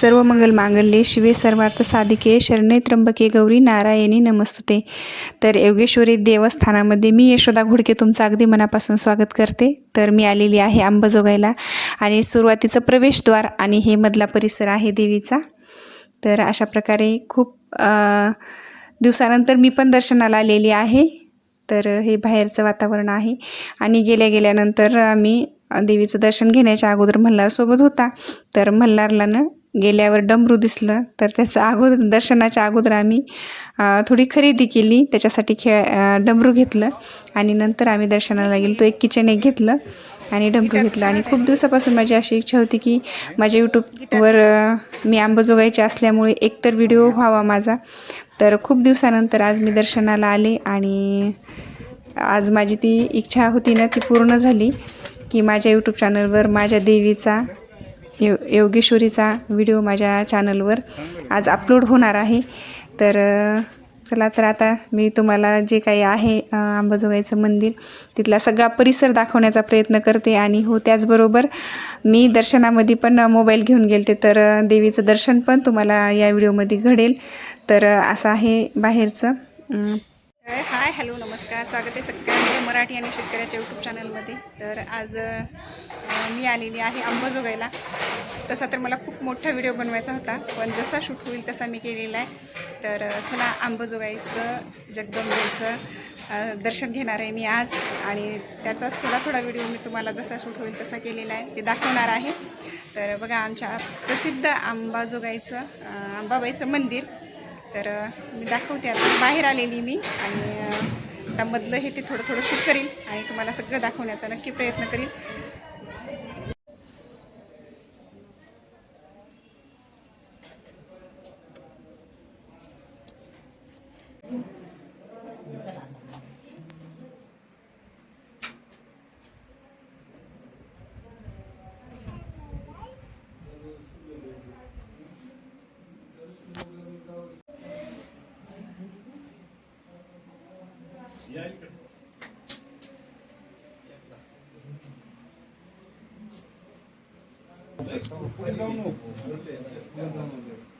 सर्व मंगल मांगल्ये शिवे सर्वार्थ साधिके शरणे त्र्यंबके गौरी नारायणी नमस्तुते. तर योगेश्वरी देवस्थानामध्ये मी यशोदा घोडके तुमचं अगदी मनापासून स्वागत करते. तर मी आलेली आहे आंबाजोगाईला आणि सुरुवातीचं प्रवेशद्वार आणि हे मधला परिसर आहे देवीचा. तर अशा प्रकारे खूप दिवसानंतर मी पण दर्शनाला आलेली आहे. तर हे बाहेरचं वातावरण आहे. आणि गेल्या गेल्यानंतर आम्ही देवीचं दर्शन घेण्याच्या अगोदर मल्हारसोबत होता. तर मल्हारला ना गेल्यावर डमरू दिसलं. तर त्याचं अगोदर दर्शनाच्या अगोदर आम्ही थोडी खरेदी केली. त्याच्यासाठी खेळ डमरू घेतलं. आणि नंतर आम्ही दर्शनाला गेलो. तो एक किचन एक घेतलं आणि डमरू घेतलं. आणि खूप दिवसापासून माझी अशी इच्छा होती की माझ्या यूट्यूबवर मी आंबाजोगाईचे असल्यामुळे एकतर व्हिडिओ व्हावा माझा. तर खूप दिवसानंतर आज मी दर्शनाला आले आणि आज माझी ती इच्छा होती ना ती पूर्ण झाली की माझ्या यूट्यूब चॅनलवर माझ्या देवीचा यो योगेश्वरीचा व्हिडिओ माझ्या चॅनलवर आज अपलोड होणार आहे. तर चला तर आता मी तुम्हाला जे काही आहे अ, अंबाजोगाईचं मंदिर तिथला सगळा परिसर दाखवण्याचा प्रयत्न करते आणि हो त्याचबरोबर मी दर्शनामध्ये पण मोबाईल घेऊन गेलते तर देवीचं दर्शन पण तुम्हाला या व्हिडिओमध्ये घडेल. तर असं आहे बाहेरचं. हाय हॅलो नमस्कार. स्वागत आहे सगळ्यांचं मराठी आणि शेतकऱ्याच्या यूट्यूब चॅनलमध्ये तर आज मी आलेली आहे अंबाजोगाईला. तसा तर मला खूप मोठा व्हिडिओ बनवायचा होता पण जसा शूट होईल तसा मी केलेला आहे. तर चला अंबाजोगाईचं जगदंबेचं दर्शन घेणार आहे मी आज आणि त्याचाच थोडा थोडा व्हिडिओ मी तुम्हाला जसा शूट होईल तसा केलेला आहे ते दाखवणार आहे. तर बघा आमच्या प्रसिद्ध अंबाजोगाईचं आंबाबाईचं अंबाबाईचं मंदिर. तर मी दाखवते आता. बाहेर आलेली मी आणि त्यामधलं आता मधलं हे ते थोडं थोडं शूट करील आणि तुम्हाला सगळं दाखवण्याचा नक्की प्रयत्न करील. Лялька. Я давно был. Я давно был.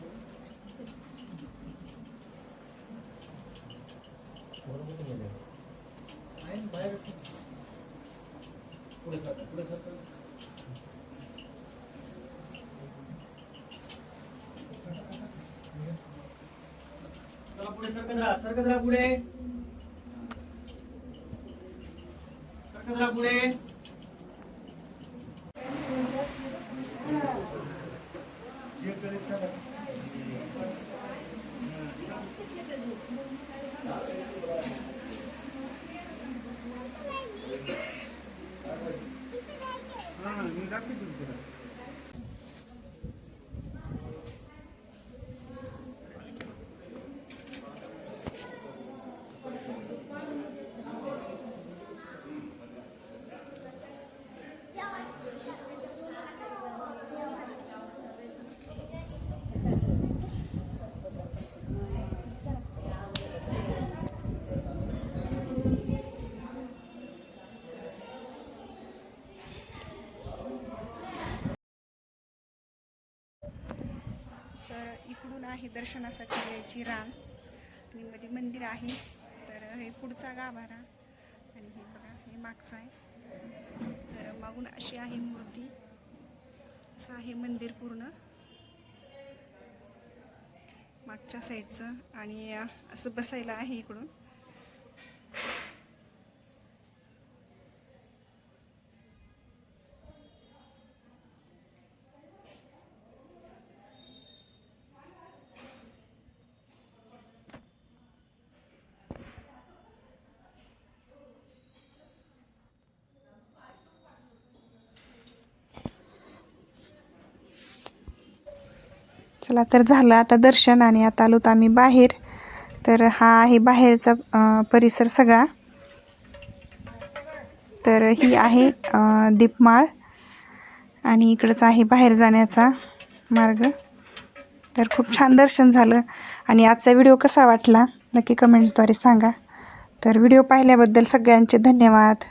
चला पुढे सरकत राहा सरकत राहा पुढे. सरकत राहा पुढे तर इकडून आहे दर्शनासाठी यायची रांग. आणि मध्ये मंदिर आहे. तर हे पुढचा गाभारा. आणि हे बघा हे मागचं आहे. तर मागून अशी आहे मूर्ती. असं आहे मंदिर पूर्ण. मागच्या साईडचं आणि असं बसायला आहे इकडून. चला तर झालं आता दर्शन आणि आता आलो आम्ही बाहेर. तर हा आहे बाहेरचा परिसर सगळा. तर ही आहे दीपमाळ आणि इकडंच आहे बाहेर जाण्याचा मार्ग. तर खूप छान दर्शन झालं. आणि आजचा व्हिडिओ कसा वाटला नक्की कमेंट्सद्वारे सांगा. तर व्हिडिओ पाहिल्याबद्दल सगळ्यांचे धन्यवाद.